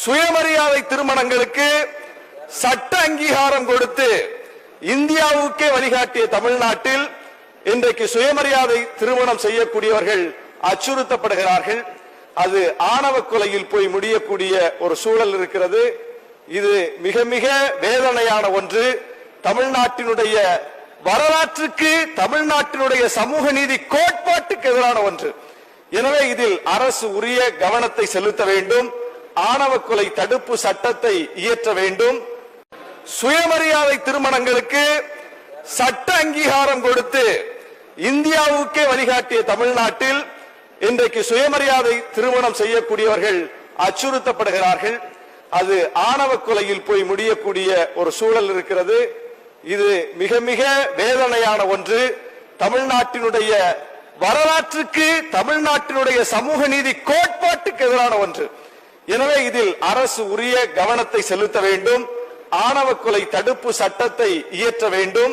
சுயமரியாதை திருமணங்களுக்கு சட்ட அங்கீகாரம் கொடுத்து இந்தியாவுக்கே வழிகாட்டிய தமிழ்நாட்டில் இன்றைக்கு சுயமரியாதை திருமணம் செய்யக்கூடியவர்கள் அச்சுறுத்தப்படுகிறார்கள். அது ஆணவ கொலையில் போய் முடியக்கூடிய ஒரு சூழல் இருக்கிறது. இது மிக மிக வேதனையான ஒன்று. தமிழ்நாட்டினுடைய வரலாற்றுக்கு தமிழ்நாட்டினுடைய சமூக நீதி கோட்பாட்டுக்கு எதிரான ஒன்று. எனவே இதில் அரசு உரிய கவனத்தை செலுத்த வேண்டும். ஆணவ கொலை தடுப்பு சட்டத்தை இயற்ற வேண்டும். சுயமரியாதை திருமணங்களுக்கு சட்ட அங்கீகாரம் கொடுத்து இந்தியாவுக்கே வழிகாட்டிய தமிழ்நாட்டில் இன்றைக்கு சுயமரியாதை திருமணம் செய்யக்கூடியவர்கள் அச்சுறுத்தப்படுகிறார்கள். அது ஆணவ கொலையில் போய் முடியக்கூடிய ஒரு சூழல் இருக்கிறது. இது மிக மிக வேதனையான ஒன்று. தமிழ்நாட்டினுடைய வரலாற்றுக்கு தமிழ்நாட்டினுடைய சமூக நீதி கோட்பாட்டுக்கு எதிரான ஒன்று. எனவே இதில் அரசு உரிய கவனத்தை செலுத்த வேண்டும். ஆணவ கொலை தடுப்பு சட்டத்தை இயற்ற வேண்டும்.